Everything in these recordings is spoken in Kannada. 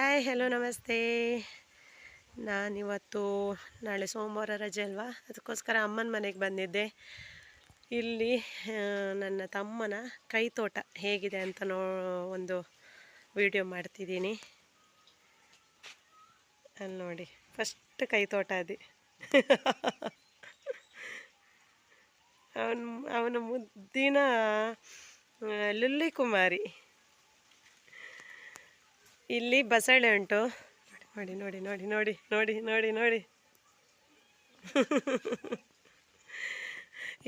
ಹಾಯ್ ಹಲೋ ನಮಸ್ತೆ. ನಾನಿವತ್ತು ನಾಳೆ ಸೋಮವಾರ ರಜೆ ಅಲ್ವಾ? ಅದಕ್ಕೋಸ್ಕರ ಅಮ್ಮನ ಮನೆಗೆ ಬಂದಿದ್ದೆ. ಇಲ್ಲಿ ನನ್ನ ತಮ್ಮನ ಕೈತೋಟ ಹೇಗಿದೆ ಅಂತ ನೋ, ಒಂದು ವಿಡಿಯೋ ಮಾಡ್ತಿದ್ದೀನಿ. ಅಲ್ಲಿ ನೋಡಿ ಫಸ್ಟ್ ಕೈತೋಟ ಅದು. ಅವನು, ಅವನ ಮುದ್ದಿನ ಲಿಲ್ಲಿ ಲುಲ್ಲಿ ಕುಮಾರಿ. ಇಲ್ಲಿ ಬಸಳೆ ಉಂಟು. ನೋಡಿ ನೋಡಿ ನೋಡಿ ನೋಡಿ ನೋಡಿ ನೋಡಿ ನೋಡಿ.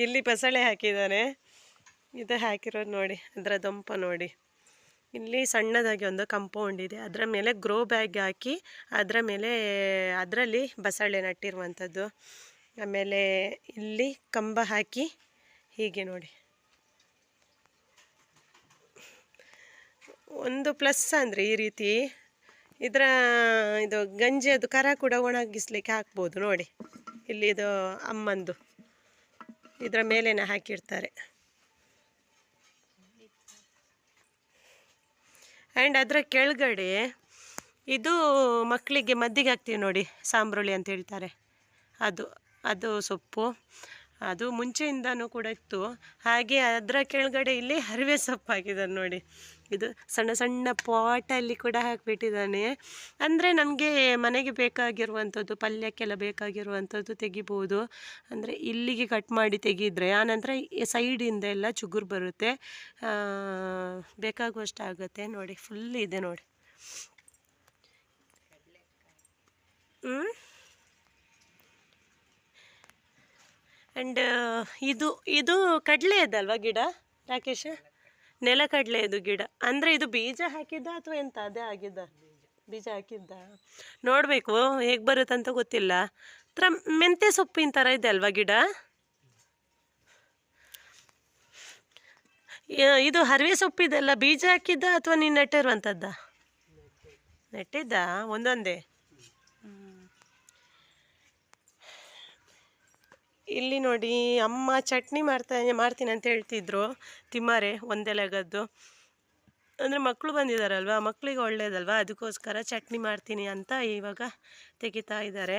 ಇಲ್ಲಿ ಬಸಳೆ ಹಾಕಿದ್ದಾನೆ. ಇದು ಹಾಕಿರೋದು ನೋಡಿ, ಅದರ ದೊಂಪ ನೋಡಿ. ಇಲ್ಲಿ ಸಣ್ಣದಾಗಿ ಒಂದು ಕಂಪೌಂಡ್ ಇದೆ. ಅದರ ಮೇಲೆ ಗ್ರೋ ಬ್ಯಾಗ್ ಹಾಕಿ, ಅದರ ಮೇಲೆ, ಅದರಲ್ಲಿ ಬಸಳೆ ನಟ್ಟಿರುವಂಥದ್ದು. ಆಮೇಲೆ ಇಲ್ಲಿ ಕಂಬ ಹಾಕಿ, ಹೀಗೆ ನೋಡಿ. ಒಂದು ಪ್ಲಸ್ ಅಂದರೆ ಈ ರೀತಿ ಇದರ, ಇದು ಗಂಜಿ ಅದು ಕರ ಕೂಡ ಒಣಗಿಸ್ಲಿಕ್ಕೆ ಹಾಕ್ಬೋದು ನೋಡಿ. ಇಲ್ಲಿ ಇದು ಅಮ್ಮಂದು. ಇದರ ಮೇಲೇನೆ ಹಾಕಿರ್ತಾರೆ. ಆ್ಯಂಡ್ ಅದರ ಕೆಳಗಡೆ ಇದು ಮಕ್ಕಳಿಗೆ ಮದ್ದಿಗೆ ಹಾಕ್ತೀವಿ ನೋಡಿ ಸಾಂಬ್ರುಳಿ ಅಂತ ಹೇಳ್ತಾರೆ. ಅದು ಅದು ಸೊಪ್ಪು. ಅದು ಮುಂಚೆಯಿಂದನೂ ಕೂಡ ಇತ್ತು. ಹಾಗೆ ಅದರ ಕೆಳಗಡೆ ಇಲ್ಲಿ ಹರಿವೆ ಸೊಪ್ಪು ಹಾಕಿದ್ದಾರೆ ನೋಡಿ. ಇದು ಸಣ್ಣ ಸಣ್ಣ ಪಾಟಲ್ಲಿ ಕೂಡ ಹಾಕಿಬಿಟ್ಟಿದ್ದಾನೆ. ಅಂದರೆ ನಮಗೆ ಮನೆಗೆ ಬೇಕಾಗಿರುವಂಥದ್ದು, ಪಲ್ಯಕ್ಕೆಲ್ಲ ಬೇಕಾಗಿರುವಂಥದ್ದು ತೆಗಿಬೋದು. ಅಂದರೆ ಇಲ್ಲಿಗೆ ಕಟ್ ಮಾಡಿ ತೆಗೆದ್ರೆ ಆನಂತರ ನಂತರ ಸೈಡಿಂದ ಎಲ್ಲ ಚುಗುರು ಬರುತ್ತೆ. ಬೇಕಾಗುವಷ್ಟು ಆಗುತ್ತೆ. ನೋಡಿ ಫುಲ್ ಇದೆ ನೋಡಿ. ಹ್ಞೂ ಆ್ಯಂಡ್ ಇದು ಇದು ಕಡಲೆ ಇದಲ್ವ ಗಿಡ, ರಾಕೇಶ್? ನೆಲಕಡಲೆ ಇದು ಗಿಡ. ಅಂದರೆ ಇದು ಬೀಜ ಹಾಕಿದ್ದ ಅಥವಾ ಎಂತ? ಅದೇ ಆಗಿದ್ದ. ಬೀಜ ಹಾಕಿದ್ದ. ನೋಡಬೇಕು, ಹೇಗೆ ಬರುತ್ತಂತ ಗೊತ್ತಿಲ್ಲ. ಥರ ಮೆಂತ್ಯ ಸೊಪ್ಪಿನ ಥರ ಇದೆ ಅಲ್ವಾ ಗಿಡ? ಇದು ಹರಿವೆ ಸೊಪ್ಪಿದೆಲ್ಲ ಬೀಜ ಹಾಕಿದ್ದ ಅಥವಾ ನೀನು ನೆಟ್ಟಿರುವಂಥದ್ದ ನೆಟ್ಟಿದ್ದ? ಒಂದೊಂದೇ? ಇಲ್ಲಿ ನೋಡಿ ಅಮ್ಮ ಚಟ್ನಿ ಮಾಡ್ತಾ ಮಾಡ್ತೀನಿ ಅಂತ ಹೇಳ್ತಿದ್ರು. ತಿಮ್ಮಾರೆ, ಒಂದೆಲೆಗದ್ದು. ಅಂದರೆ ಮಕ್ಕಳು ಬಂದಿದ್ದಾರಲ್ವಾ ಮಕ್ಕಳಿಗೆ ಒಳ್ಳೇದಲ್ವಾ? ಅದಕ್ಕೋಸ್ಕರ ಚಟ್ನಿ ಮಾಡ್ತೀನಿ ಅಂತ ಇವಾಗ ತೆಗಿತಾ ಇದ್ದಾರೆ.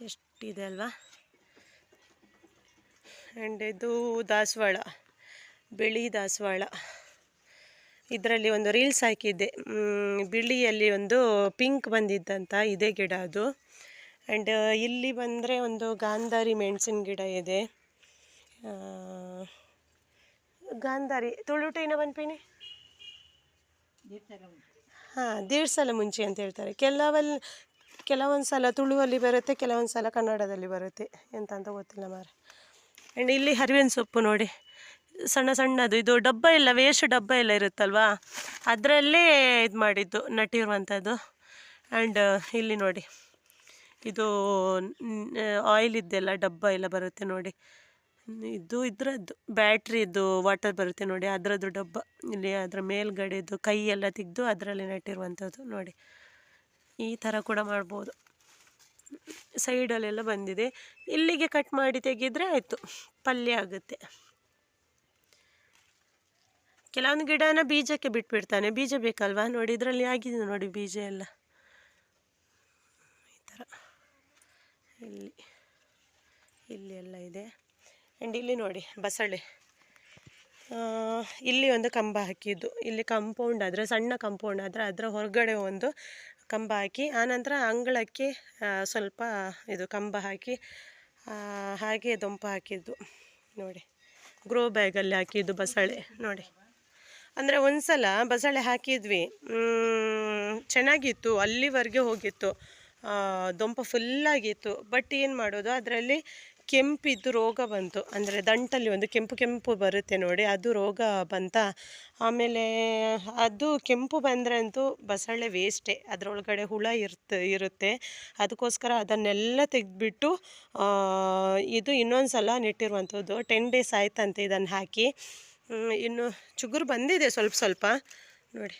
ಎಷ್ಟಿದೆ ಅಲ್ವಾ? ಆ್ಯಂಡ್ ಇದು ದಾಸವಾಳ, ಬಿಳಿ ದಾಸವಾಳ. ಇದರಲ್ಲಿ ಒಂದು ರೀಲ್ಸ್ ಹಾಕಿದ್ದೆ. ಬಿಳಿಯಲ್ಲಿ ಒಂದು ಪಿಂಕ್ ಬಂದಿದ್ದಂಥ ಇದೇ ಗಿಡ ಅದು. ಆ್ಯಂಡ್ ಇಲ್ಲಿ ಬಂದರೆ ಒಂದು ಗಾಂಧಾರಿ ಮೆಣಸಿನ ಗಿಡ ಇದೆ. ಗಾಂಧಾರಿ ತುಳುಟೇನ ಬನ್ಪಿನಿ ಹಾಂ ದೇಡ್ ಸಲ ಮುಂಚೆ ಅಂತ ಹೇಳ್ತಾರೆ. ಕೆಲವಲ್ಲಿ ಕೆಲವೊಂದು ಸಲ ತುಳುವಲ್ಲಿ ಬರುತ್ತೆ, ಕೆಲವೊಂದು ಸಲ ಕನ್ನಡದಲ್ಲಿ ಬರುತ್ತೆ ಎಂತ ಅಂತ ಗೊತ್ತಿಲ್ಲ ಮಾರೆ. ಆ್ಯಂಡ್ ಇಲ್ಲಿ ಹರಿವಿನ ಸೊಪ್ಪು ನೋಡಿ. ಸಣ್ಣ ಸಣ್ಣದು, ಇದು ಡಬ್ಬ ಇಲ್ಲ ವೇಸ್ಟ್ ಡಬ್ಬ ಎಲ್ಲ ಇರುತ್ತಲ್ವಾ? ಅದರಲ್ಲೇ ಇದು ಮಾಡಿದ್ದು, ನಟಿರುವಂಥದ್ದು. ಆ್ಯಂಡ್ ಇಲ್ಲಿ ನೋಡಿ. ಇದು ಆಯಿಲ್ ಇದ್ದೆಲ್ಲ ಡಬ್ಬ ಎಲ್ಲ ಬರುತ್ತೆ ನೋಡಿ. ಇದು ಇದ್ರದ್ದು ಬ್ಯಾಟ್ರಿದು ವಾಟರ್ ಬರುತ್ತೆ ನೋಡಿ, ಅದರದ್ದು ಡಬ್ಬ. ಇಲ್ಲಿ ಅದರ ಮೇಲ್ಗಡೆದು ಕೈ ಎಲ್ಲ ತೆಗೆದು ಅದರಲ್ಲಿ ನೆಟ್ಟಿರುವಂಥದ್ದು ನೋಡಿ. ಈ ಥರ ಕೂಡ ಮಾಡ್ಬೋದು. ಸೈಡಲ್ಲೆಲ್ಲ ಬಂದಿದೆ. ಇಲ್ಲಿಗೆ ಕಟ್ ಮಾಡಿ ತೆಗೆದ್ರೆ ಆಯಿತು. ಪಲ್ಯ ಆಗುತ್ತೆ. ಕೆಲವೊಂದು ಗಿಡನ ಬೀಜಕ್ಕೆ ಬಿಟ್ಬಿಡ್ತಾನೆ. ಬೀಜ ಬೇಕಲ್ವಾ? ನೋಡಿ, ಇದರಲ್ಲಿ ಆಗಿದೆ ನೋಡಿ ಬೀಜ ಎಲ್ಲ ಈ ಥರ ಇಲ್ಲಿ ಇಲ್ಲಿ ಎಲ್ಲ ಇದೆ. ಆ್ಯಂಡ್ ಇಲ್ಲಿ ನೋಡಿ, ಬಸಳೆ. ಇಲ್ಲಿ ಒಂದು ಕಂಬ ಹಾಕಿದ್ದು. ಇಲ್ಲಿ ಕಂಪೌಂಡ್ ಆದರೆ, ಸಣ್ಣ ಕಂಪೌಂಡ್ ಆದರೆ ಅದರ ಹೊರಗಡೆ ಒಂದು ಕಂಬ ಹಾಕಿ ಆನಂತರ ಅಂಗಳಕ್ಕೆ ಸ್ವಲ್ಪ ಇದು ಕಂಬ ಹಾಕಿ ಹಾಗೆ ದೊಂಪ ಹಾಕಿದ್ದು. ನೋಡಿ ಗ್ರೋ ಬ್ಯಾಗಲ್ಲಿ ಹಾಕಿದ್ದು ಬಸಳೆ. ನೋಡಿ. ಅಂದರೆ ಒಂದು ಸಲ ಬಸಳೆ ಹಾಕಿದ್ವಿ. ಚೆನ್ನಾಗಿತ್ತು, ಅಲ್ಲಿವರೆಗೆ ಹೋಗಿತ್ತು. ದೊಂಪ ಫುಲ್ಲಾಗಿತ್ತು ಬಟ್ ಏನು ಮಾಡೋದು? ಅದರಲ್ಲಿ ಕೆಂಪಿದ್ದು ರೋಗ ಬಂತು. ಅಂದರೆ ದಂಟಲ್ಲಿ ಒಂದು ಕೆಂಪು ಕೆಂಪು ಬರುತ್ತೆ ನೋಡಿ, ಅದು ರೋಗ ಬಂತ? ಆಮೇಲೆ ಅದು ಕೆಂಪು ಬಂದರೆ ಅಂತೂ ಬಸಳೆ ವೇಸ್ಟೇ ಅದರೊಳಗಡೆ ಹುಳ ಇರ್ತ, ಇರುತ್ತೆ. ಅದಕ್ಕೋಸ್ಕರ ಅದನ್ನೆಲ್ಲ ತೆಗೆದ್ಬಿಟ್ಟು ಇದು ಇನ್ನೊಂದು ಸಲ ನೆಟ್ಟಿರುವಂಥದ್ದು. ಟೆನ್ ಡೇಸ್ ಆಯ್ತಂತೆ ಇದನ್ನು ಹಾಕಿ. ಇನ್ನು ಚುಗುರು ಬಂದಿದೆ ಸ್ವಲ್ಪ ಸ್ವಲ್ಪ. ನೋಡಿ.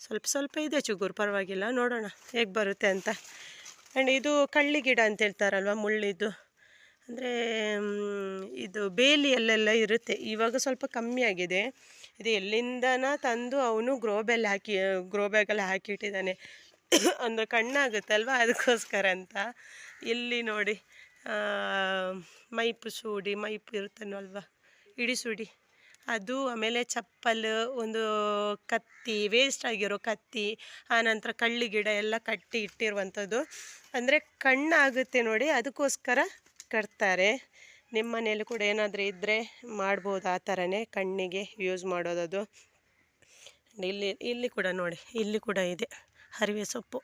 ಸ್ವಲ್ಪ ಸ್ವಲ್ಪ ಇದೆ ಚಿಗುರು, ಪರವಾಗಿಲ್ಲ, ನೋಡೋಣ ಹೇಗೆ ಬರುತ್ತೆ ಅಂತ. ಆ್ಯಂಡ್ ಇದು ಕಳ್ಳಿ ಗಿಡ ಅಂತ ಹೇಳ್ತಾರಲ್ವ, ಮುಳ್ಳಿದ್ದು. ಅಂದರೆ ಇದು ಬೇಲಿಯಲ್ಲೆಲ್ಲ ಇರುತ್ತೆ. ಇವಾಗ ಸ್ವಲ್ಪ ಕಮ್ಮಿ ಆಗಿದೆ. ಇದು ಎಲ್ಲಿಂದನ ತಂದು ಅವನು ಗ್ರೋ ಬೆಲ್ ಹಾಕಿ ಗ್ರೋ ಬ್ಯಾಗಲ್ಲಿ ಹಾಕಿಟ್ಟಿದ್ದಾನೆ. ಅಂದರೆ ಅಲ್ವಾ ಅದಕ್ಕೋಸ್ಕರ ಅಂತ. ಇಲ್ಲಿ ನೋಡಿ ಮೈಪು ಸೂಡಿ, ಮೈಪು ಇರುತ್ತಲ್ವ ಇಡಿ ಸುಡಿ. ಅದು ಆಮೇಲೆ ಚಪ್ಪಲ್, ಒಂದು ಕತ್ತಿ ವೇಸ್ಟ್ ಆಗಿರೋ ಕತ್ತಿ ಆನಂತರ ಕಳ್ಳಿ ಗಿಡ ಎಲ್ಲ ಕಟ್ಟಿ ಇಟ್ಟಿರುವಂಥದ್ದು. ಅಂದರೆ ಕಣ್ಣಾಗುತ್ತೆ ನೋಡಿ, ಅದಕ್ಕೋಸ್ಕರ ಕಟ್ತಾರೆ. ನಿಮ್ಮ ಮನೇಲಿ ಕೂಡ ಏನಾದರೂ ಇದ್ದರೆ ಮಾಡ್ಬೋದು ಆ ಥರನೇ ಕಣ್ಣಿಗೆ ಯೂಸ್ ಮಾಡೋದದು ಇಲ್ಲಿ ಇಲ್ಲಿ ಕೂಡ ನೋಡಿ, ಇಲ್ಲಿ ಕೂಡ ಇದೆ ಹರಿವೆ ಸೊಪ್ಪು.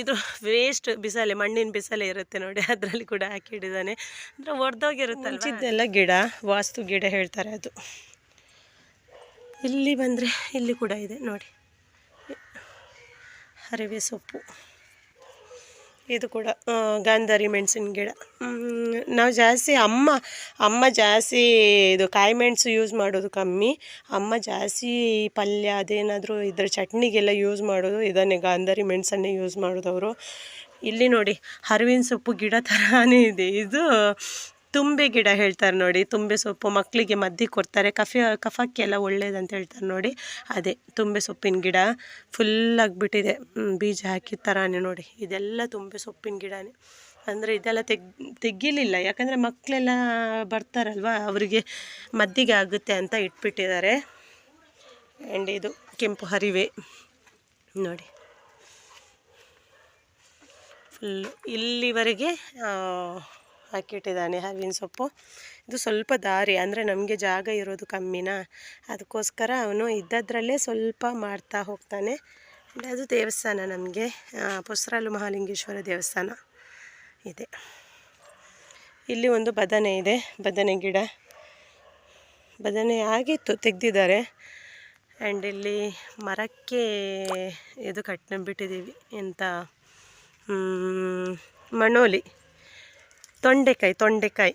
ಇದು ವೇಸ್ಟ್ ಬಿಸಾಲೆ, ಮಣ್ಣಿನ ಬಿಸಾಲೆ ಇರುತ್ತೆ ನೋಡಿ, ಅದರಲ್ಲಿ ಕೂಡ ಹಾಕಿಡಿದ್ದಾನೆ ಅಂದರೆ ಒಡೆದೋಗಿರುತ್ತಲ್ಲ ಇದೆಲ್ಲ ಗಿಡ, ವಾಸ್ತು ಗಿಡ ಹೇಳ್ತಾರೆ ಅದು. ಇಲ್ಲಿ ಬಂದರೆ ಇಲ್ಲಿ ಕೂಡ ಇದೆ, ನೋಡಿ. ಅರಿವೆ ಸೊಪ್ಪು. ಇದು ಕೂಡ ಗಾಂಧಾರಿ ಮೆಣಸಿನ ಗಿಡ. ನಾವು ಜಾಸ್ತಿ ಅಮ್ಮ ಅಮ್ಮ ಜಾಸ್ತಿ ಇದು ಕಾಯಿ ಮೆಣಸು ಯೂಸ್ ಮಾಡೋದು ಕಮ್ಮಿ. ಅಮ್ಮ ಜಾಸ್ತಿ ಪಲ್ಯ ಅದೇನಾದರೂ ಇದ್ರ ಚಟ್ನಿಗೆಲ್ಲ ಯೂಸ್ ಮಾಡೋದು ಇದನ್ನೇ ಗಾಂಧಾರಿ ಮೆಣಸನ್ನೇ ಯೂಸ್ ಮಾಡೋದು ಅವರು ಇಲ್ಲಿ ನೋಡಿ ಹರಿವಿನ ಸೊಪ್ಪು ಗಿಡ ಥರನೇ ಇದೆ. ಇದು ತುಂಬೆ ಗಿಡ ಹೇಳ್ತಾರೆ ನೋಡಿ, ತುಂಬೆ ಸೊಪ್ಪು ಮಕ್ಕಳಿಗೆ ಮದ್ದಿಗೆ ಕೊಡ್ತಾರೆ. ಕಫೆ ಕಫಕ್ಕೆಲ್ಲ ಒಳ್ಳೇದಂತ ಹೇಳ್ತಾರೆ ನೋಡಿ. ಅದೇ ತುಂಬೆ ಸೊಪ್ಪಿನ ಗಿಡ ಫುಲ್ ಆಗಿಬಿಟ್ಟಿದೆ. ಬೀಜ ಹಾಕಿದ ಥರನೇ ನೋಡಿ. ಇದೆಲ್ಲ ತುಂಬೆ ಸೊಪ್ಪಿನ ಗಿಡನೇ. ಅಂದರೆ ಇದೆಲ್ಲ ತೆಗ್, ತೆಗಿಲಿಲ್ಲ. ಯಾಕಂದರೆ ಮಕ್ಕಳೆಲ್ಲ ಬರ್ತಾರಲ್ವ, ಅವರಿಗೆ ಮದ್ದಿಗೆ ಆಗುತ್ತೆ ಅಂತ ಇಟ್ಬಿಟ್ಟಿದ್ದಾರೆ. ಆ್ಯಂಡ್ ಇದು ಕೆಂಪು ಹರಿವೆ ನೋಡಿ. ಫುಲ್ ಇಲ್ಲಿವರೆಗೆ ಹಾಕಿಟ್ಟಿದ್ದಾನೆ ಹರಿವಿನ ಸೊಪ್ಪು. ಇದು ಸ್ವಲ್ಪ ದಾರಿ, ಅಂದರೆ ನಮಗೆ ಜಾಗ ಇರೋದು ಕಮ್ಮಿನ? ಅದಕ್ಕೋಸ್ಕರ ಅವನು ಇದ್ದದ್ರಲ್ಲೇ ಸ್ವಲ್ಪ ಮಾಡ್ತಾ ಹೋಗ್ತಾನೆ. ಅದು ದೇವಸ್ಥಾನ ನಮಗೆ. ಪುಸರಾಲು ಮಹಾಲಿಂಗೇಶ್ವರ ದೇವಸ್ಥಾನ ಇದೆ. ಇಲ್ಲಿ ಒಂದು ಬದನೆ ಇದೆ, ಬದನೆ ಗಿಡ. ಬದನೆ ಆಗಿತ್ತು, ತೆಗೆದಿದ್ದಾರೆ. ಆ್ಯಂಡ್ ಇಲ್ಲಿ ಮರಕ್ಕೆ ಇದು ಕಟ್ಬಿಟ್ಟಿದ್ದೀವಿ ಎಂತ? ಎಂಥ ಮಣೋಲಿ. ತೊಂಡೆಕಾಯಿ ತೊಂಡೆಕಾಯಿ.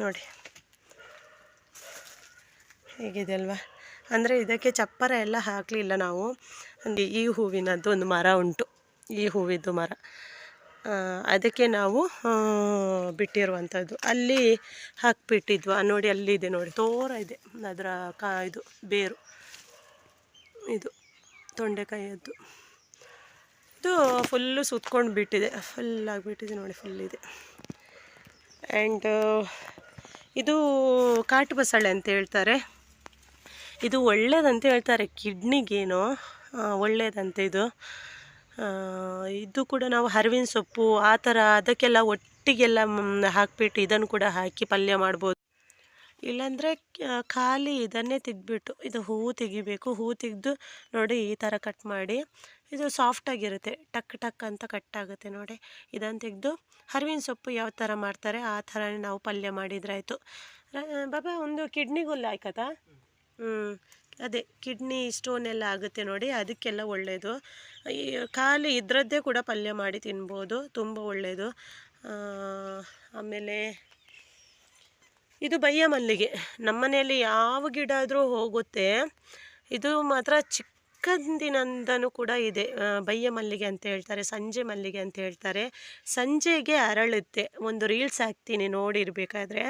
ನೋಡಿ. ಹೇಗಿದೆ ಅಲ್ವಾ? ಅಂದರೆ ಇದಕ್ಕೆ ಚಪ್ಪರ ಎಲ್ಲ ಹಾಕಲಿಲ್ಲ ನಾವು. ಈ ಹೂವಿನದ್ದು ಒಂದು ಮರ ಉಂಟು. ಈ ಹೂವಿದ್ದು ಮರ. ಅದಕ್ಕೆ ನಾವು ಬಿಟ್ಟಿರುವಂಥದ್ದು. ಅಲ್ಲಿ ಹಾಕಿಬಿಟ್ಟಿದ್ವ. ನೋಡಿ ಅಲ್ಲಿ ಇದೆ ನೋಡಿ. ತೋರ ಇದೆ. ಅದರ ಕಾ, ಇದು, ಬೇರು. ಇದು ತೊಂಡೆಕಾಯಿಯದ್ದು. ಇದು ಫುಲ್ಲು ಸುತ್ಕೊಂಡು ಬಿಟ್ಟಿದೆ. ಫುಲ್ ಆಗಿಬಿಟ್ಟಿದೆ ನೋಡಿ ಫುಲ್ ಇದೆ. ಆ್ಯಂಡ್ ಇದು ಕಾಟು ಬಸಳೆ ಅಂತ ಹೇಳ್ತಾರೆ. ಇದು ಒಳ್ಳೇದಂತ ಹೇಳ್ತಾರೆ, ಕಿಡ್ನಿಗೇನು ಒಳ್ಳೇದಂತೆ ಇದು. ಇದು ಕೂಡ ನಾವು ಹರಿವಿನ ಸೊಪ್ಪು, ಆ ಥರ ಅದಕ್ಕೆಲ್ಲ ಒಟ್ಟಿಗೆಲ್ಲ ಹಾಕ್ಬಿಟ್ಟು ಇದನ್ನು ಕೂಡ ಹಾಕಿ ಪಲ್ಯ ಮಾಡ್ಬೋದು. ಇಲ್ಲಾಂದರೆ ಖಾಲಿ ಇದನ್ನೇ ತೆಗ್ದುಬಿಟ್ಟು ಇದು ಹೂವು ತೆಗಿಬೇಕು. ಹೂವು ತೆಗೆದು ನೋಡಿ ಈ ಥರ ಕಟ್ ಮಾಡಿ. ಇದು ಸಾಫ್ಟಾಗಿರುತ್ತೆ ಟಕ್ ಟಕ್ ಅಂತ ಕಟ್ ಆಗುತ್ತೆ ನೋಡಿ. ಇದನ್ನು ತೆಗೆದು ಹರಿವಿನ ಸೊಪ್ಪು ಯಾವ ಥರ ಮಾಡ್ತಾರೆ ಆ ಥರನೇ ನಾವು ಪಲ್ಯ ಮಾಡಿದ್ರಾಯಿತು. ಬಾಬಾ ಒಂದು ಕಿಡ್ನಿಗುಲ್ಲ ಆಯ್ಕತಾ? ಹ್ಞೂ ಅದೇ ಕಿಡ್ನಿ ಸ್ಟೋನ್ ಎಲ್ಲ ಆಗುತ್ತೆ ನೋಡಿ. ಅದಕ್ಕೆಲ್ಲ ಒಳ್ಳೆಯದು ಈ ಖಾಲಿ ಇದರದ್ದೇ ಕೂಡ ಪಲ್ಯ ಮಾಡಿ ತಿನ್ಬೋದು. ತುಂಬ ಒಳ್ಳೆಯದು ಆಮೇಲೆ ಇದು ಬಯ್ಯ ಮಲ್ಲಿಗೆ ನಮ್ಮನೆಯಲ್ಲಿ ಯಾವ ಗಿಡ ಆದರೂ ಹೋಗುತ್ತೆ. ಇದು ಮಾತ್ರ ಚಿಕ್ಕಂದಿನಿಂದನೂ ಕೂಡ ಇದೆ. ಬಯ್ಯ ಮಲ್ಲಿಗೆ ಅಂತ ಹೇಳ್ತಾರೆ, ಸಂಜೆ ಮಲ್ಲಿಗೆ ಅಂತ ಹೇಳ್ತಾರೆ. ಸಂಜೆಗೆ ಅರಳುತ್ತೆ ಒಂದು ರೀಲ್ಸ್ ಹಾಕ್ತೀನಿ ನೋಡಿರ್ಬೇಕಾದ್ರೆ.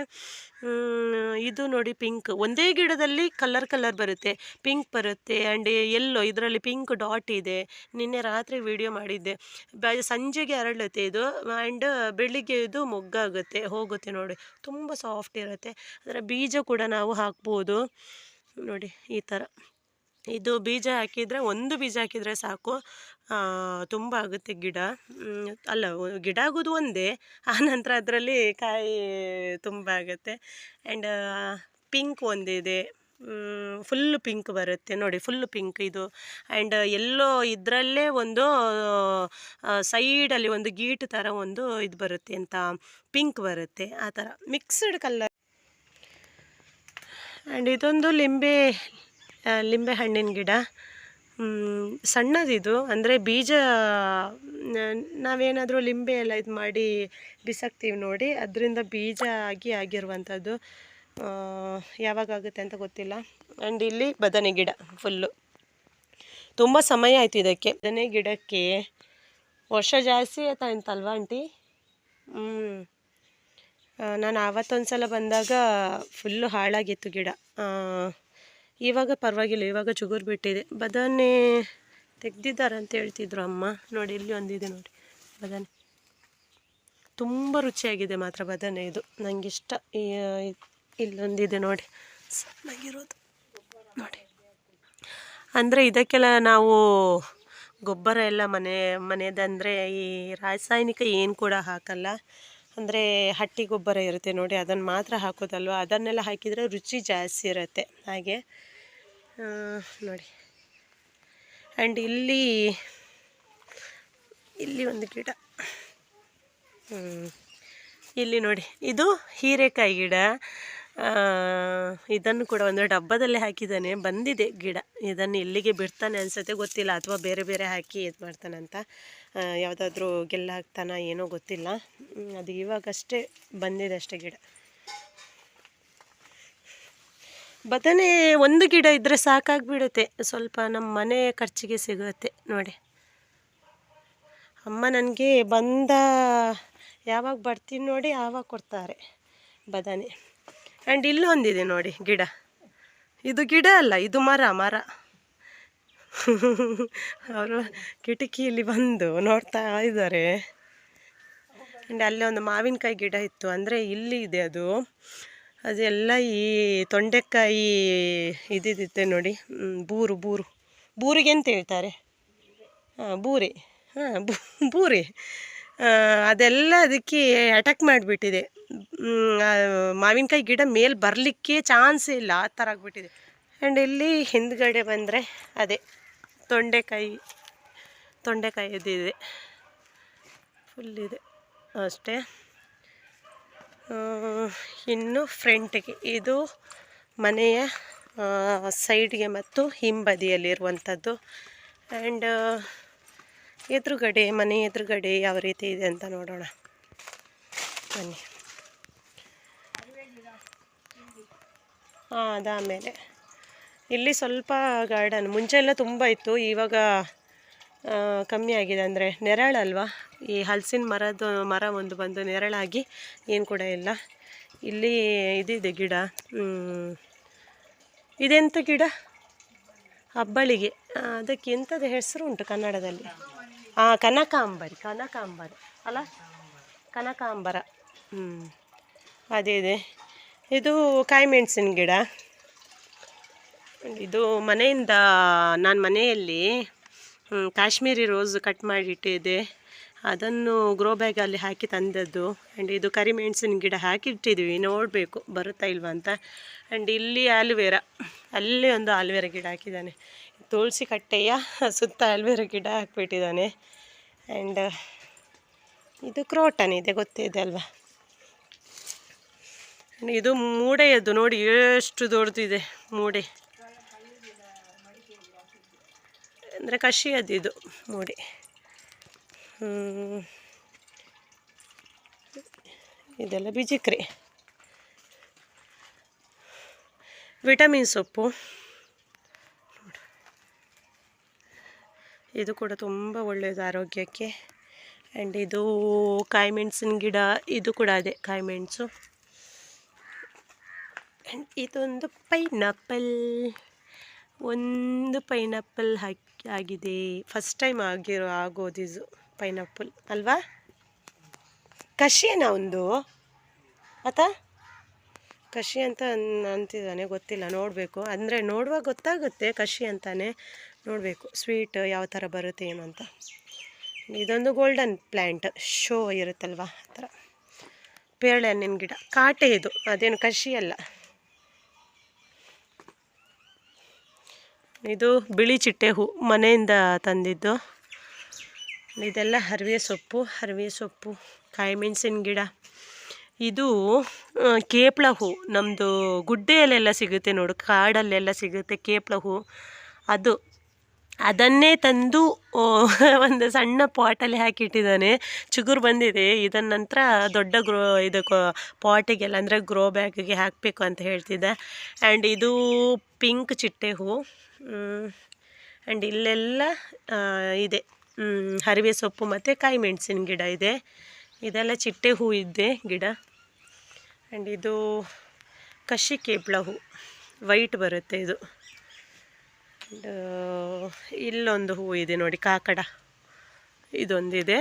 ಇದು ನೋಡಿ ಪಿಂಕ್. ಒಂದೇ ಗಿಡದಲ್ಲಿ ಕಲರ್ ಕಲರ್ ಬರುತ್ತೆ. ಪಿಂಕ್ ಬರುತ್ತೆ ಆ್ಯಂಡ್ ಎಲ್ಲೋ ಇದರಲ್ಲಿ ಪಿಂಕ್ ಡಾಟ್ ಇದೆ. ನಿನ್ನೆ ರಾತ್ರಿ ವಿಡಿಯೋ ಮಾಡಿದ್ದೆ. ಸಂಜೆಗೆ ಅರಳುತ್ತೆ ಇದು ಆ್ಯಂಡ್ ಬೆಳಿಗ್ಗೆ ಇದು ಮೊಗ್ಗಾಗುತ್ತೆ, ಹೋಗುತ್ತೆ ನೋಡಿ. ತುಂಬ ಸಾಫ್ಟ್ ಇರುತ್ತೆ. ಅದರ ಬೀಜ ಕೂಡ ನಾವು ಹಾಕ್ಬೋದು. ನೋಡಿ, ಈ ಥರ. ಇದು ಬೀಜ ಹಾಕಿದರೆ ಒಂದು ಬೀಜ ಹಾಕಿದರೆ ಸಾಕು. ತುಂಬ ಆಗುತ್ತೆ ಗಿಡ. ಅಲ್ಲ ಗಿಡ ಆಗೋದು ಒಂದೇ ಆನಂತರ ಅದರಲ್ಲಿ ಕಾಯಿ ತುಂಬ ಆಗುತ್ತೆ. ಆ್ಯಂಡ್ ಪಿಂಕ್ ಒಂದಿದೆ. ಫುಲ್ ಪಿಂಕ್ ಬರುತ್ತೆ. ನೋಡಿ, ಫುಲ್ ಪಿಂಕ್ ಇದು. ಆ್ಯಂಡ್ ಎಲ್ಲೋ ಇದರಲ್ಲೇ ಒಂದು ಸೈಡಲ್ಲಿ ಒಂದು ಗೀಟ್ ಥರ ಒಂದು ಇದು ಬರುತ್ತೆ ಅಂತ. ಪಿಂಕ್ ಬರುತ್ತೆ ಆ ಥರ ಮಿಕ್ಸ್ಡ್ ಕಲರ್. ಆ್ಯಂಡ್ ಇದೊಂದು ಲಿಂಬೆ ಲಿಂಬೆ ಹಣ್ಣಿನ ಗಿಡ. ಸಣ್ಣದಿದು, ಅಂದರೆ ಬೀಜ ನಾವೇನಾದರೂ ಲಿಂಬೆ ಎಲ್ಲ ಇದು ಮಾಡಿ ಬಿಸಾಕ್ತೀವಿ ನೋಡಿ, ಅದರಿಂದ ಬೀಜ ಆಗಿ ಆಗಿರುವಂಥದ್ದು. ಯಾವಾಗುತ್ತೆ ಅಂತ ಗೊತ್ತಿಲ್ಲ. ಆ್ಯಂಡ್ ಇಲ್ಲಿ ಬದನೆ ಗಿಡ, ಫುಲ್ಲು. ತುಂಬ ಸಮಯ ಆಯಿತು ಇದಕ್ಕೆ. ಬದನೆ ಗಿಡಕ್ಕೆ ವರ್ಷ ಜಾಸ್ತಿ ಆಯ್ತಾ ಅಂತಲ್ವಾ ಆಂಟಿ? ಹ್ಞೂ ನಾನು ಆವತ್ತೊಂದು ಸಲ ಬಂದಾಗ ಫುಲ್ಲು ಹಾಳಾಗಿತ್ತು ಗಿಡ. ಇವಾಗ ಪರವಾಗಿಲ್ಲ, ಇವಾಗ ಚುಗುರು ಬಿಟ್ಟಿದೆ. ಬದನೆ ತೆಗ್ದಿದ್ದಾರೆ ಅಂತ ಹೇಳ್ತಿದ್ರು ಅಮ್ಮ. ನೋಡಿ, ಇಲ್ಲಿ ಒಂದಿದೆ ನೋಡಿ ಬದನೆ ತುಂಬ ರುಚಿಯಾಗಿದೆ ಮಾತ್ರ ಬದನೆ ಇದು. ನನಗೆ ಇಷ್ಟ. ಈ- ಇಲ್ಲೊಂದಿದೆ ನೋಡಿ. ಸಣ್ಣಗಿರೋದು. ನೋಡಿ. ಅಂದರೆ ಇದಕ್ಕೆಲ್ಲ ನಾವು ಗೊಬ್ಬರ ಎಲ್ಲ ಮನೆ ಮನೆಯದಂದರೆ ಈ ರಾಸಾಯನಿಕ ಏನು ಕೂಡ ಹಾಕಲ್ಲ. ಅಂದರೆ ಹಟ್ಟಿ ಗೊಬ್ಬರ ಇರುತ್ತೆ ನೋಡಿ ಅದನ್ನು ಮಾತ್ರ ಹಾಕೋದಲ್ವ? ಅದನ್ನೆಲ್ಲ ಹಾಕಿದರೆ ರುಚಿ ಜಾಸ್ತಿ ಇರುತ್ತೆ. ಹಾಗೆ ನೋಡಿ. ಆ್ಯಂಡ್ ಇಲ್ಲಿ ಇಲ್ಲಿ ಒಂದು ಗಿಡ. ಇಲ್ಲಿ ನೋಡಿ. ಇದು ಹೀರೆಕಾಯಿ ಗಿಡ. ಇದನ್ನು ಕೂಡ ಒಂದು ಡಬ್ಬದಲ್ಲಿ ಹಾಕಿದ್ದಾನೆ. ಬಂದಿದೆ ಗಿಡ. ಇದನ್ನು ಎಲ್ಲಿಗೆ ಬಿಡ್ತಾನೆ ಅನಿಸುತ್ತೆ. ಗೊತ್ತಿಲ್ಲ, ಅಥವಾ ಬೇರೆ ಬೇರೆ ಹಾಕಿ ಇದು ಮಾಡ್ತಾನಂತ ಯಾವುದಾದ್ರೂ ಗೆಲ್ಲ ಹಾಕ್ತಾನ ಏನೋ ಗೊತ್ತಿಲ್ಲ. ಅದು ಇವಾಗಷ್ಟೇ ಬಂದಿದೆ ಅಷ್ಟೇ ಗಿಡ. ಬದನೆ ಒಂದು ಗಿಡ ಇದ್ದರೆ ಸಾಕಾಗ್ಬಿಡುತ್ತೆ. ಸ್ವಲ್ಪ ನಮ್ಮ ಮನೆ ಖರ್ಚಿಗೆ ಸಿಗುತ್ತೆ ನೋಡಿ. ಅಮ್ಮ ನನಗೆ ಬಂದ, ಯಾವಾಗ ಬರ್ತೀನಿ ನೋಡಿ ಆವಾಗ ಕೊಡ್ತಾರೆ ಬದನೆ. ಆ್ಯಂಡ್ ಇಲ್ಲೊಂದಿದೆ ನೋಡಿ ಗಿಡ. ಇದು ಗಿಡ ಅಲ್ಲ, ಇದು ಮರ ಮರ. ಅವರು ಕಿಟಕಿಯಲ್ಲಿ ಬಂದು ನೋಡ್ತಾ ಇದ್ದಾರೆ. ಆ್ಯಂಡ್ ಅಲ್ಲೇ ಒಂದು ಮಾವಿನಕಾಯಿ ಗಿಡ ಇತ್ತು. ಅಂದರೆ ಇಲ್ಲಿ ಇದೆ ಅದು. ಅದೆಲ್ಲ ಈ ತೊಂಡೆಕಾಯಿ ಇದಿರುತ್ತೆ ನೋಡಿ. ಬೂರು ಬೂರು. ಬೂರಿಗೆ ಅಂತ ಹೇಳ್ತಾರೆ. ಹಾಂ, ಬೂರಿ. ಹಾಂ ಬೂರೆ. ಅದೆಲ್ಲ ಅದಕ್ಕೆ ಅಟ್ಯಾಕ್ ಮಾಡಿಬಿಟ್ಟಿದೆ. ಮಾವಿನಕಾಯಿ ಗಿಡ ಮೇಲೆ ಬರಲಿಕ್ಕೆ ಚಾನ್ಸ್ ಇಲ್ಲ. ಆ ಥರ ಆಗಿಬಿಟ್ಟಿದೆ. ಆ್ಯಂಡ್ ಇಲ್ಲಿ ಹಿಂದ್ಗಡೆ ಬಂದರೆ ಅದೇ. ತೊಂಡೆಕಾಯಿ ತೊಂಡೆಕಾಯಿ ಇದಿದೆ ಫುಲ್ ಇದೆ ಅಷ್ಟೇ. ಇನ್ನು ಫ್ರಂಟಿಗೆ ಇದು ಮನೆಯ ಸೈಡ್ಗೆ ಮತ್ತು ಹಿಂಬದಿಯಲ್ಲಿರುವಂಥದ್ದು ಆ್ಯಂಡ್ ಎದುರುಗಡೆ, ಮನೆ ಎದುರುಗಡೆ ಯಾವ ರೀತಿ ಇದೆ ಅಂತ ನೋಡೋಣ. ಬನ್ನಿ. ಹಾಂ ಅದಾದಮೇಲೆ. ಇಲ್ಲಿ ಸ್ವಲ್ಪ ಗಾರ್ಡನ್ ಮುಂಚೆ ಎಲ್ಲ ತುಂಬ ಇತ್ತು, ಇವಾಗ ಕಮ್ಮಿ ಆಗಿದೆ ಅಂದರೆ ನೆರಳಲ್ವಾ? ಈ ಹಲಸಿನ ಮರದ ಮರ ಒಂದು ಬಂದು ನೆರಳಾಗಿ ಏನು ಕೂಡ ಇಲ್ಲ. ಇಲ್ಲಿ ಇದಿದೆ ಗಿಡ. ಇದೆಂಥ ಗಿಡ? ಹಬ್ಬಳಿಗೆ. ಅದಕ್ಕೆ ಎಂಥದ್ದು ಹೆಸರು ಉಂಟು ಕನ್ನಡದಲ್ಲಿ? ಹಾಂ ಕನಕಾಂಬರಿ ಕನಕಾಂಬರಿ, ಅಲ್ಲ? ಕನಕಾಂಬರ ಹ್ಞೂ ಅದೇ ಇದೆ. ಇದು ಕಾಯಿ ಮೆಣಸಿನ ಗಿಡ. ಇದು ಮನೆಯಿಂದ, ನಾನು ಮನೆಯಲ್ಲಿ ಕಾಶ್ಮೀರಿ ರೋಸ್ ಕಟ್ ಮಾಡಿ ಮಾಡಿಟ್ಟಿದ್ದೆ ಅದನ್ನು ಗ್ರೋ ಬ್ಯಾಗಲ್ಲಿ ಹಾಕಿ ತಂದದ್ದು. ಆ್ಯಂಡ್ ಇದು ಕರಿಮೆಣಸಿನ ಗಿಡ ಹಾಕಿಟ್ಟಿದ್ವಿ ನೋಡಬೇಕು ಬರುತ್ತಾ ಇಲ್ವಾ ಅಂತ. ಆ್ಯಂಡ್ ಇಲ್ಲಿ ಆಲ್ವೇರ, ಅಲ್ಲಿ ಒಂದು ಆಲ್ವೇರ ಗಿಡ ಹಾಕಿದ್ದಾನೆ. ತುಳಸಿ ಕಟ್ಟೆಯ ಸುತ್ತ ಆಲ್ವೇರ ಗಿಡ ಹಾಕಿಬಿಟ್ಟಿದ್ದಾನೆ. ಆ್ಯಂಡ್ ಇದು ಕ್ರೋಟನ್ ಇದೆ, ಗೊತ್ತಿದೆ ಅಲ್ವಾ? ಇದು ಮೂಡೆಯದ್ದು ನೋಡಿ ಎಷ್ಟು ದೊಡ್ಡದಿದೆ, ಮೂಡೆ. ಅಂದರೆ ಕಷಿಯದ್ದು ಇದು ಹ್ಮ್. ಇದೆಲ್ಲ ಬಿಜಿಕ್ರಿ. ವಿಟಮಿನ್ ಸೊಪ್ಪು. ಇದು ಕೂಡ ತುಂಬ ಒಳ್ಳೆಯದು ಆರೋಗ್ಯಕ್ಕೆ. ಆ್ಯಂಡ್ ಇದು ಕಾಯಿ ಮೆಣಸಿನ ಗಿಡ, ಇದು ಕೂಡ ಅದೇ ಕಾಯಿ ಮೆಣಸು. ಆ್ಯಂಡ್ ಇದೊಂದು ಪೈನಾಪಲ್ ಒಂದು ಪೈನಾಪಲ್ ಹಾಕಿ ಆಗಿದೆ. ಫಸ್ಟ್ ಟೈಮ್ ಆಗಿರೋ ಆಗೋದಿದು ಪೈನಾಪಲ್ ಅಲ್ವಾ? ಕಷಿಯನ ಒಂದು. ಆತ? ಕಷಿ ಅಂತ ಅಂತಿದ್ದಾನೆ, ಗೊತ್ತಿಲ್ಲ, ನೋಡಬೇಕು. ಅಂದರೆ ನೋಡುವಾಗ ಗೊತ್ತಾಗುತ್ತೆ ಕಷಿ ಅಂತಾನೆ. ನೋಡಬೇಕು ಸ್ವೀಟ್ ಯಾವ ಥರ ಬರುತ್ತೆ ಏನು ಅಂತ. ಇದೊಂದು ಗೋಲ್ಡನ್ ಪ್ಲ್ಯಾಂಟ್ ಶೋ ಇರುತ್ತಲ್ವಾ ಆ ಥರ ಪೇರಳೆ ಹಣ್ಣಿನ ಗಿಡ, ಕಾಟೆ ಇದು, ಅದೇನು ಕಷಿ ಅಲ್ಲ. ಇದು ಬಿಳಿ ಚಿಟ್ಟೆ ಹೂ ಮನೆಯಿಂದ ತಂದಿದ್ದು. ಇದೆಲ್ಲ ಹರಿವೆ ಸೊಪ್ಪು ಹರಿವೆ ಸೊಪ್ಪು ಕಾಯಿ ಮೆಣಸಿನ ಗಿಡ. ಇದು ಕೇಪ್ಳ ಹೂ. ನಮ್ಮದು ಗುಡ್ಡೆಯಲ್ಲೆಲ್ಲ ಸಿಗುತ್ತೆ ನೋಡು, ಕಾಡಲ್ಲೆಲ್ಲ ಸಿಗುತ್ತೆ ಕೇಪ್ಳ ಹೂ. ಅದು, ಅದನ್ನೇ ತಂದು ಒಂದು ಸಣ್ಣ ಪಾಟಲ್ಲಿ ಹಾಕಿಟ್ಟಿದ್ದಾನೆ. ಚಿಗುರು ಬಂದಿದೆ. ಇದನ್ನ ನಂತರ ದೊಡ್ಡ ಗ್ರೋ ಇದಕ್ಕೆ ಪಾಟಿಗೆಲ್ಲ ಅಂದರೆ ಗ್ರೋ ಬ್ಯಾಗಿಗೆ ಹಾಕಬೇಕು ಅಂತ ಹೇಳ್ತಿದ್ದೆ. ಆ್ಯಂಡ್ ಇದು ಪಿಂಕ್ ಚಿಟ್ಟೆ ಹೂ. ಆ್ಯಂಡ್ ಇಲ್ಲೆಲ್ಲ ಇದೆ. ಹರಿವೆ ಸೊಪ್ಪು ಮತ್ತು ಕಾಯಿ ಮೆಣಸಿನ ಗಿಡ ಇದೆ. ಇದೆಲ್ಲ ಚಿಟ್ಟೆ ಹೂ ಇದೆ ಗಿಡ. ಆ್ಯಂಡ್ ಇದು ಕಶಿ ಕೇಪ್ಳ ಹೂ. ವೈಟ್ ಬರುತ್ತೆ ಇದು. ಇಲ್ಲೊಂದು ಹೂ ಇದೆ ನೋಡಿ, ಕಾಕಡ. ಇದೊಂದಿದೆ.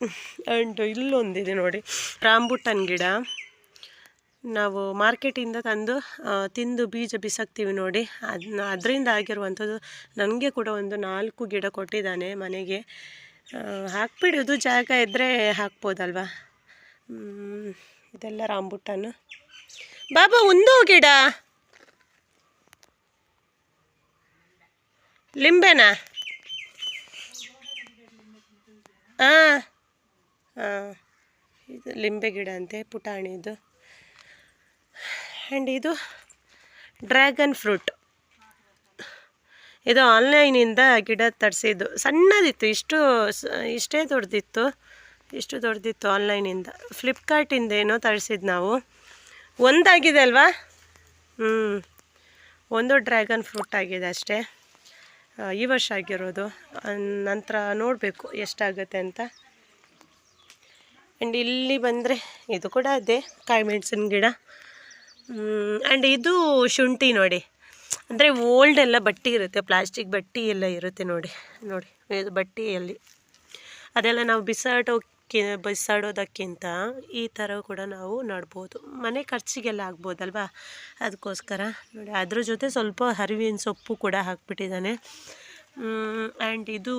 ಆ್ಯಂಡ್ ಇಲ್ಲೊಂದಿದೆ ನೋಡಿ, ರಾಂಬುಟನ್ ಗಿಡ. ನಾವು ಮಾರ್ಕೆಟಿಂದ ತಂದು ತಿಂದು ಬೀಜ ಬಿಸಾಕ್ತೀವಿ ನೋಡಿ. ಅದನ್ನ ಅದರಿಂದ ಆಗಿರುವಂಥದ್ದು ನನಗೆ ಕೂಡ ಒಂದು ನಾಲ್ಕು ಗಿಡ ಕೊಟ್ಟಿದ್ದಾನೆ ಮನೆಗೆ. ಹಾಕ್ಬಿಡೋದು ಜಾಗ ಇದ್ದರೆ ಹಾಕ್ಬೋದಲ್ವಾ? ಇದೆಲ್ಲ ರಾಂಬುಟಾನು ಬಾಬಾ ಒಂದು ಗಿಡ. ಲಿಂಬೆನಾ? ಹಾಂ ಹಾಂ ಇದು ಲಿಂಬೆ ಗಿಡ ಅಂತೆ ಪುಟಾಣಿದು. ಆ್ಯಂಡ್ ಇದು ಡ್ರ್ಯಾಗನ್ ಫ್ರೂಟ್ ಇದು ಆನ್ಲೈನಿಂದ ಗಿಡ ತರಿಸಿದ್ದು. ಸಣ್ಣದಿತ್ತು, ಇಷ್ಟು ಇಷ್ಟೇ ದೊಡ್ಡದಿತ್ತು. ಇಷ್ಟು ದೊಡ್ಡದಿತ್ತು ಆನ್ಲೈನಿಂದ ಫ್ಲಿಪ್ಕಾರ್ಟಿಂದ ಏನೋ ತರಿಸಿದ್ದು ನಾವು. ಒಂದಾಗಿದೆ ಅಲ್ವಾ? ಹ್ಞೂ ಒಂದು ಡ್ರ್ಯಾಗನ್ ಫ್ರೂಟ್ ಆಗಿದೆ ಅಷ್ಟೇ. ಈ ವರ್ಷ ಆಗಿರೋದು. ನಂತರ ನೋಡಬೇಕು ಎಷ್ಟಾಗುತ್ತೆ ಅಂತ. ಆ್ಯಂಡ್ ಇಲ್ಲಿ ಬಂದರೆ ಇದು ಕೂಡ ಅದೇ ಕಾಯಿ ಮೆಣಸಿನ ಗಿಡ. ಆ್ಯಂಡ್ ಇದು ಶುಂಠಿ ನೋಡಿ. ಅಂದರೆ ಓಲ್ಡ್ ಎಲ್ಲ ಬಟ್ಟೆ ಇರುತ್ತೆ ಪ್ಲಾಸ್ಟಿಕ್ ಬಟ್ಟೆ ಎಲ್ಲ ಇರುತ್ತೆ ನೋಡಿ ನೋಡಿ, ಇದು ಬಟ್ಟೆಯಲ್ಲಿ. ಅದೆಲ್ಲ ನಾವು ಬಿಸಾಡೋಕ್ಕೆ ಬಿಸಾಡೋದಕ್ಕಿಂತ ಈ ಥರ ಕೂಡ ನಾವು ನೋಡ್ಬೋದು. ಮನೆ ಖರ್ಚಿಗೆಲ್ಲ ಆಗ್ಬೋದಲ್ವಾ? ಅದಕ್ಕೋಸ್ಕರ ನೋಡಿ, ಅದ್ರ ಜೊತೆ ಸ್ವಲ್ಪ ಹರಿವಿನ ಸೊಪ್ಪು ಕೂಡ ಹಾಕ್ಬಿಟ್ಟಿದ್ದಾನೆ. ಆ್ಯಂಡ್ ಇದು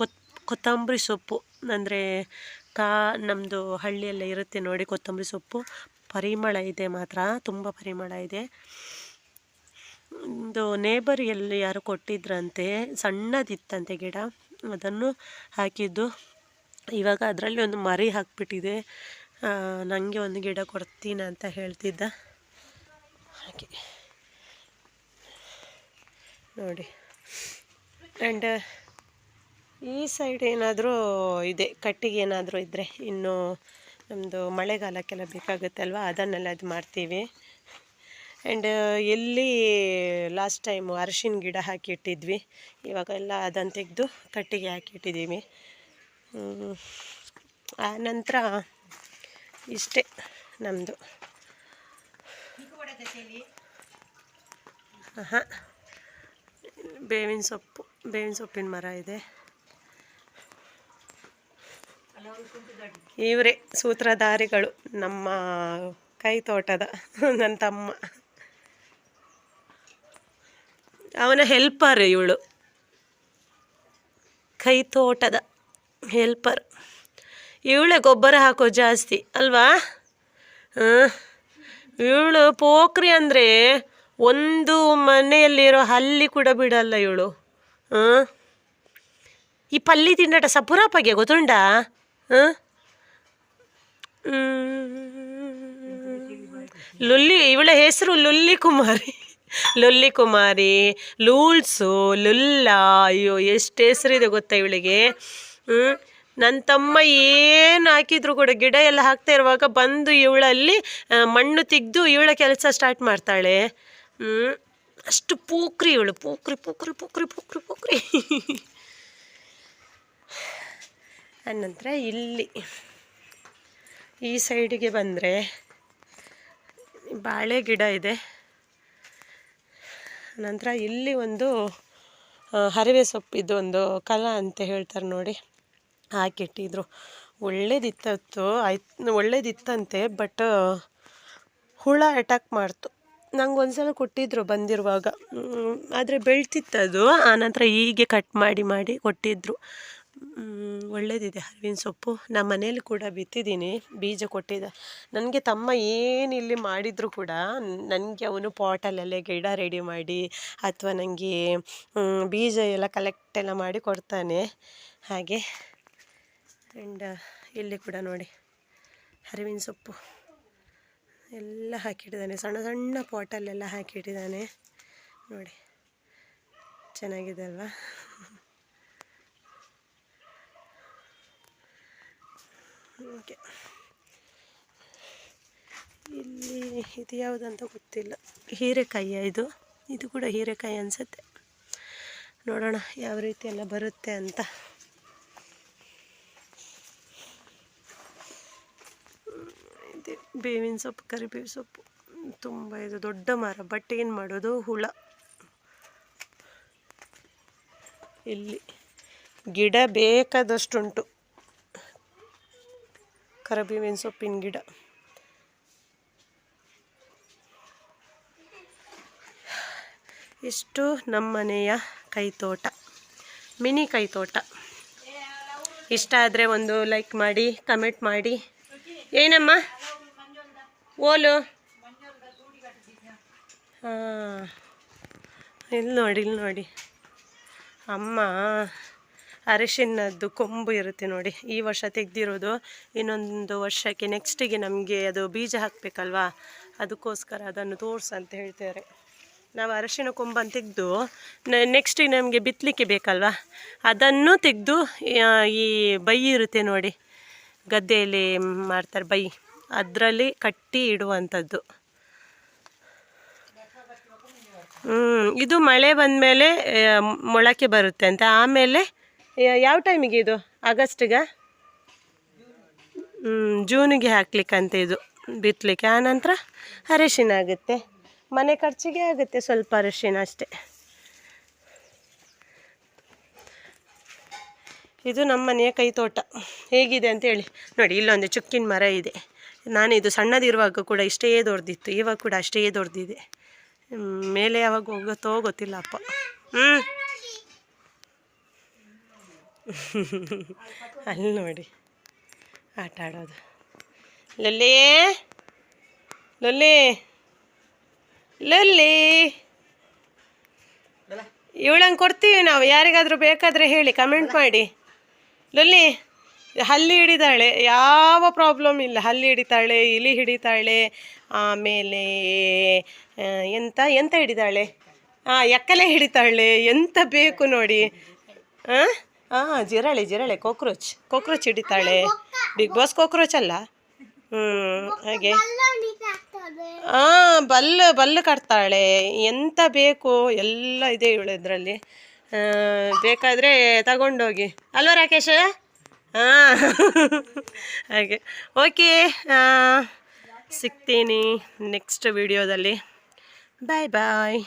ಕೊತ್, ಕೊತ್ತಂಬರಿ ಸೊಪ್ಪು. ಅಂದರೆ ಕಾ ನಮ್ಮದು ಹಳ್ಳಿಯೆಲ್ಲ ಇರುತ್ತೆ ನೋಡಿ ಕೊತ್ತಂಬರಿ ಸೊಪ್ಪು. ಪರಿಮಳ ಇದೆ ಮಾತ್ರ, ತುಂಬ ಪರಿಮಳ ಇದೆ. ಒಂದು ನೇಬರ್ ಎಲ್ಲಿ ಯಾರು ಕೊಟ್ಟಿದ್ರಂತೆ, ಸಣ್ಣದಿತ್ತಂತೆ ಗಿಡ, ಅದನ್ನು ಹಾಕಿದ್ದು. ಇವಾಗ ಅದರಲ್ಲಿ ಒಂದು ಮರಿ ಹಾಕ್ಬಿಟ್ಟಿದೆ. ನನಗೆ ಒಂದು ಗಿಡ ಕೊಡ್ತೀನಿ ಅಂತ ಹೇಳ್ತಿದ್ದ. ಹಾಗೆ. ನೋಡಿ. ಆ್ಯಂಡ್ ಈ ಸೈಡ್ ಏನಾದರೂ ಇದೆ, ಕಟ್ಟಿಗೆ ಏನಾದರೂ ಇದ್ದರೆ ಇನ್ನು ನಮ್ಮದು ಮಳೆಗಾಲಕ್ಕೆಲ್ಲ ಬೇಕಾಗುತ್ತೆ ಅಲ್ವಾ ಅದನ್ನೆಲ್ಲ ಇದು ಮಾಡ್ತೀವಿ. ಆ್ಯಂಡ್ ಎಲ್ಲಿ ಲಾಸ್ಟ್ ಟೈಮು ಅರಿಶಿನ ಗಿಡ ಹಾಕಿಟ್ಟಿದ್ವಿ ಇವಾಗೆಲ್ಲ ಅದನ್ನು ತೆಗೆದು ಕಟ್ಟಿಗೆ ಹಾಕಿಟ್ಟಿದ್ದೀವಿ. ಆ ನಂತರ ಇಷ್ಟೇ ನಮ್ಮದು ಹಾಂ ಬೇವಿನ ಸೊಪ್ಪು, ಬೇವಿನ ಸೊಪ್ಪಿನ ಮರ ಇದೆ. ಇವರೇ ಸೂತ್ರಧಾರಿಗಳು, ನಮ್ಮ ಕೈ ತೋಟದ ನನ್ನ ತಮ್ಮ. ಅವನ ಹೆಲ್ಪರ್ ಇವಳು. ಕೈ ತೋಟದ ಹೆಲ್ಪರ್ ಇವಳೇ ಗೊಬ್ಬರ ಹಾಕೋ ಜಾಸ್ತಿ, ಅಲ್ವಾ? ಇವಳು ಪೋಖ್ರಿ ಅಂದರೆ ಒಂದು ಮನೆಯಲ್ಲಿರೋ ಹಲ್ಲಿ ಕೂಡ ಬಿಡಲ್ಲ ಇವಳು. ಈ ಪಲ್ಲಿ ತಿಂಡಟ ಸಪುರಾಪಗೆ ಗೊತ್ತುಂಟಾ? ಹಾಂ ಲುಲ್ಲಿ, ಇವಳ ಹೆಸರು ಲುಲ್ಲಿ ಕುಮಾರಿ ಲುಲ್ಲಿ ಕುಮಾರಿ ಲೂಲ್ಸು, ಲುಲ್ಲ. ಅಯ್ಯೋ, ಎಷ್ಟು ಹೆಸರಿದೆ ಗೊತ್ತಾ ಇವಳಿಗೆ? ಹ್ಞೂ ನನ್ನ ತಮ್ಮ ಏನು ಹಾಕಿದ್ರು ಕೂಡ ಗಿಡ ಎಲ್ಲ ಹಾಕ್ತಾ ಇರುವಾಗ ಬಂದು ಇವಳಲ್ಲಿ ಮಣ್ಣು ತೆಗೆದು ಇವಳ ಕೆಲಸ ಸ್ಟಾರ್ಟ್ ಮಾಡ್ತಾಳೆ. ಅಷ್ಟು ಪೂಕ್ರಿ ಇವಳು, ಪೂಕ್ರಿ ಪೂಕ್ರಿ ಪೂಕ್ರಿ ಪೂಕ್ರಿ ಪೂಕ್ರಿ. ಆನಂತರ ಇಲ್ಲಿ ಈ ಸೈಡಿಗೆ ಬಂದರೆ ಬಾಳೆ ಗಿಡ ಇದೆ. ನಂತರ ಇಲ್ಲಿ ಒಂದು ಹರಿವೆ ಸೊಪ್ಪಿದ್ದು ಒಂದು ಕಲ ಅಂತ ಹೇಳ್ತಾರೆ ನೋಡಿ. ಹಾಕಿಟ್ಟಿದ್ರು ಒಳ್ಳೇದಿತ್ತು ಆಯ್ತು, ಒಳ್ಳೇದಿತ್ತಂತೆ, ಬಟ್, ಹುಳ ಅಟ್ಯಾಕ್ ಮಾಡ್ತು. ನಂಗೆ ಒಂದ್ಸಲ ಕೊಟ್ಟಿದ್ರು ಬಂದಿರುವಾಗ. ಆದರೆ ಬೆಳ್ತಿತ್ತದು. ಆನಂತರ ಹೀಗೆ ಕಟ್ ಮಾಡಿ ಮಾಡಿ ಕೊಟ್ಟಿದ್ರು. ಮ್, ಒಳ್ಳೇದಿದೆ. ಹರಿವಿನ ಸೊಪ್ಪು. ನಮ್ಮ ಮನೇಲಿ ಕೂಡ ಬಿತ್ತಿದ್ದೀನಿ. ಬೀಜ ಕೊಟ್ಟಿದ್ದ. ನನಗೆ ತಮ್ಮ ಏನು ಇಲ್ಲಿ ಮಾಡಿದರೂ ಕೂಡ ನನಗೆ ಅವನು ಪಾಟಲ್ಲೆಲ್ಲ ಗಿಡ ರೆಡಿ ಮಾಡಿ ಅಥವಾ ನನಗೆ ಬೀಜ ಎಲ್ಲ ಕಲೆಕ್ಟ್ ಎಲ್ಲ ಮಾಡಿ ಕೊಡ್ತಾನೆ. ಹಾಗೆ ಆ್ಯಂಡ್ ಇಲ್ಲಿ ಕೂಡ ನೋಡಿ. ಹರಿವಿನ ಸೊಪ್ಪು. ಎಲ್ಲ ಹಾಕಿಟ್ಟಿದ್ದಾನೆ. ಸಣ್ಣ ಸಣ್ಣ ಪಾಟಲ್ಲೆಲ್ಲ ಹಾಕಿಟ್ಟಿದ್ದಾನೆ. ನೋಡಿ. ಚೆನ್ನಾಗಿದೆ ಅಲ್ವಾ? ಓಕೆ ಇಲ್ಲಿ ಇದು ಯಾವುದಂತ ಗೊತ್ತಿಲ್ಲ. ಹೀರೆಕಾಯಿಯ ಇದು. ಇದು ಕೂಡ ಹೀರೆಕಾಯಿ ಅನಿಸುತ್ತೆ. ನೋಡೋಣ ಯಾವ ರೀತಿ ಎಲ್ಲ ಬರುತ್ತೆ ಅಂತ. ಬೇವಿನ ಸೊಪ್ಪು ಕರಿಬೇವು ಸೊಪ್ಪು. ತುಂಬ ಇದು ದೊಡ್ಡ ಮರ, ಬಟ್ ಏನು ಮಾಡೋದು? ಹುಳ. ಇಲ್ಲಿ ಗಿಡ ಬೇಕಾದಷ್ಟುಂಟು. ಕರಿಬೇವಿನ ಸೊಪ್ಪಿನ ಗಿಡ. ಇಷ್ಟು ನಮ್ಮನೆಯ ಕೈತೋಟ, ಮಿನಿ ಕೈತೋಟ. ಇಷ್ಟ ಆದರೆ ಒಂದು ಲೈಕ್ ಮಾಡಿ ಕಮೆಂಟ್ ಮಾಡಿ. ಏನಮ್ಮ? ಓಲು? ಹಾಂ, ಇಲ್ಲಿ ನೋಡಿ ಇಲ್ಲಿ ನೋಡಿ. ಅಮ್ಮ. ಅರಿಶಿನದ್ದು ಕೊಂಬು ಇರುತ್ತೆ ನೋಡಿ. ಈ ವರ್ಷ ತೆಗ್ದಿರೋದು. ಇನ್ನೊಂದು ವರ್ಷಕ್ಕೆ ನೆಕ್ಸ್ಟಿಗೆ ನಮಗೆ ಅದು ಬೀಜ ಹಾಕಬೇಕಲ್ವಾ? ಅದಕ್ಕೋಸ್ಕರ ಅದನ್ನು ತೋರಿಸ ಅಂತ ಹೇಳ್ತಾರೆ. ನಾವು ಅರಶಿನ ಕೊಂಬನ್ನು ತೆಗೆದು ನೆಕ್ಸ್ಟಿಗೆ ನಮಗೆ ಬಿತ್ತಲಿಕ್ಕೆ ಬೇಕಲ್ವಾ? ಅದನ್ನು ತೆಗೆದು ಈ ಬೈ ಇರುತ್ತೆ ನೋಡಿ. ಗದ್ದೆಯಲ್ಲಿ ಮಾಡ್ತಾರೆ ಬೈ. ಅದರಲ್ಲಿ ಕಟ್ಟಿ ಇಡುವಂಥದ್ದು. ಹ್ಞೂ ಇದು ಮಳೆ ಬಂದಮೇಲೆ ಮೊಳಕೆ ಬರುತ್ತೆ ಅಂತ. ಆಮೇಲೆ ಯಾವ ಟೈಮಿಗೆ ಇದು? ಆಗಸ್ಟಿಗೆ? ಜೂನಿಗೆ ಹಾಕ್ಲಿಕ್ಕಂತೆ ಇದು ಬಿತ್ತಲಿಕ್ಕೆ ಆನಂತರ ಅರಿಶಿನ ಆಗುತ್ತೆ. ಮನೆ ಖರ್ಚಿಗೆ ಆಗುತ್ತೆ ಸ್ವಲ್ಪ ಅರಿಶಿನ ಅಷ್ಟೇ. ಇದು ನಮ್ಮ ಮನೆಯ ಕೈತೋಟ. ಹೇಗಿದೆ ಅಂತ ಹೇಳಿ. ನೋಡಿ ಇಲ್ಲೊಂದು ಚುಕ್ಕಿನ ಮರ ಇದೆ. ನಾನು ಇದು ಸಣ್ಣದಿರುವಾಗ ಕೂಡ ಇಷ್ಟೇ ದೊಡ್ದಿತ್ತು. ಇವಾಗ ಕೂಡ ಅಷ್ಟೇ ದೊಡ್ಡದಿದೆ ಹ್ಮ್, ಮೇಲೆ ಯಾವಾಗ ಹೋಗುತ್ತೋ ಗೊತ್ತಿಲ್ಲ ಅಪ್ಪ. ಹ್ಞೂ ಅಲ್ಲಿ ನೋಡಿ, ಆಟ ಆಡೋದು. ಲೊಲ್ಲಿ ಲೊಲ್ಲಿ ಲೊಲ್ಲಿ. ಇವಳಂಗೆ ಕೊಡ್ತೀವಿ ನಾವು, ಯಾರಿಗಾದರೂ ಬೇಕಾದರೆ ಹೇಳಿ ಕಮೆಂಟ್ ಮಾಡಿ. ಲೊಲ್ಲಿ, ಹಲ್ಲಿ ಹಿಡಿದಾಳೆ, ಯಾವ ಪ್ರಾಬ್ಲಮ್ ಇಲ್ಲ. ಹಲ್ಲಿ ಹಿಡಿತಾಳೆ, ಇಲಿ ಹಿಡಿತಾಳೆ, ಆಮೇಲೆ ಎಂತ ಎಂತ ಹಿಡಿದಾಳೆ? ಹಾಂ ಎಕ್ಕಲೆ ಹಿಡಿತಾಳೆ, ಎಂತ ಬೇಕು ನೋಡಿ. ಹಾಂ ಹಾಂ ಜಿರಳೆ ಜಿರಳೆ ಕಾಕ್ರೋಚ್ ಕಾಕ್ರೋಚ್ ಹಿಡಿತಾಳೆ. ಬಿಗ್ ಬಾಸ್ ಕಾಕ್ರೋಚ್ ಅಲ್ಲ? ಹ್ಞೂ ಹಾಗೆ. ಹಾಂ ಬಲ್ಲು ಬಲ್ಲು ಕಟ್ತಾಳೆ. ಎಂತ ಬೇಕು? ಎಲ್ಲ ಇದೆ ಇವಳು ಇದರಲ್ಲಿ. ಬೇಕಾದರೆ ತಗೊಂಡೋಗಿ. ಅಲ್ವಾ ರಾಕೇಶ್? ಹಾಂ ಹಾಗೆ. ಓಕೆ ಸಿಗ್ತೀನಿ ನೆಕ್ಸ್ಟ್ ವಿಡಿಯೋದಲ್ಲಿ ಬಾಯ್ ಬಾಯ್